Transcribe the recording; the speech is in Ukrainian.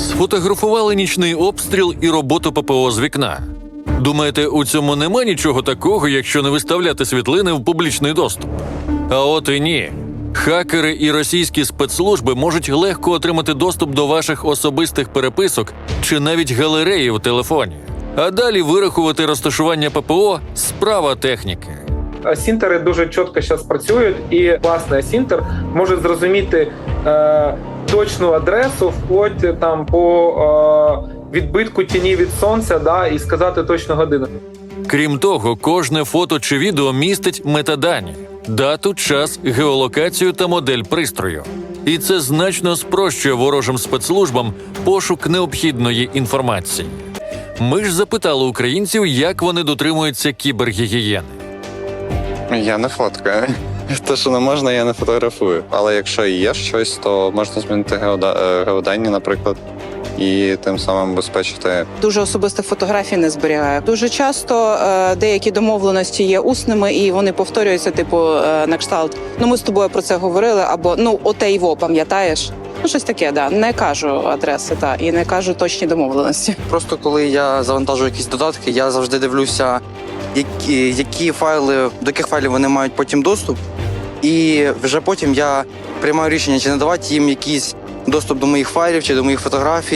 Сфотографували нічний обстріл і роботу ППО з вікна. Думаєте, у цьому нема нічого такого, якщо не виставляти світлини в публічний доступ? А от і ні. Хакери і російські спецслужби можуть легко отримати доступ до ваших особистих переписок чи навіть галереї в телефоні. А далі вирахувати розташування ППО справа техніки. Асінтери дуже чітко зараз працюють, і власне асінтер може зрозуміти е, точну адресу, вплоть там по е, відбитку тіні від сонця, да, і сказати точну годину. Крім того, кожне фото чи відео містить метадані, дату, час, геолокацію та модель пристрою. І це значно спрощує ворожим спецслужбам пошук необхідної інформації. Ми ж запитали українців, як вони дотримуються кібергігієни. Я не фоткаю. Те, що не можна, я не фотографую. Але якщо є щось, то можна змінити е, геодані, наприклад, і тим самим безпечити Дуже особистих фотографій не зберігаю. Дуже часто е, деякі домовленості є усними і вони повторюються, типу, е, на кшталт. Ну ми з тобою про це говорили, або ну оте його пам'ятаєш. Ну, щось таке, да. Не кажу адреси, та і не кажу точні домовленості. Просто коли я завантажую якісь додатки, я завжди дивлюся, які, які файли, до яких файлів вони мають потім доступ. І вже потім я приймаю рішення, чи надавати їм якийсь доступ до моїх файлів чи до моїх фотографій.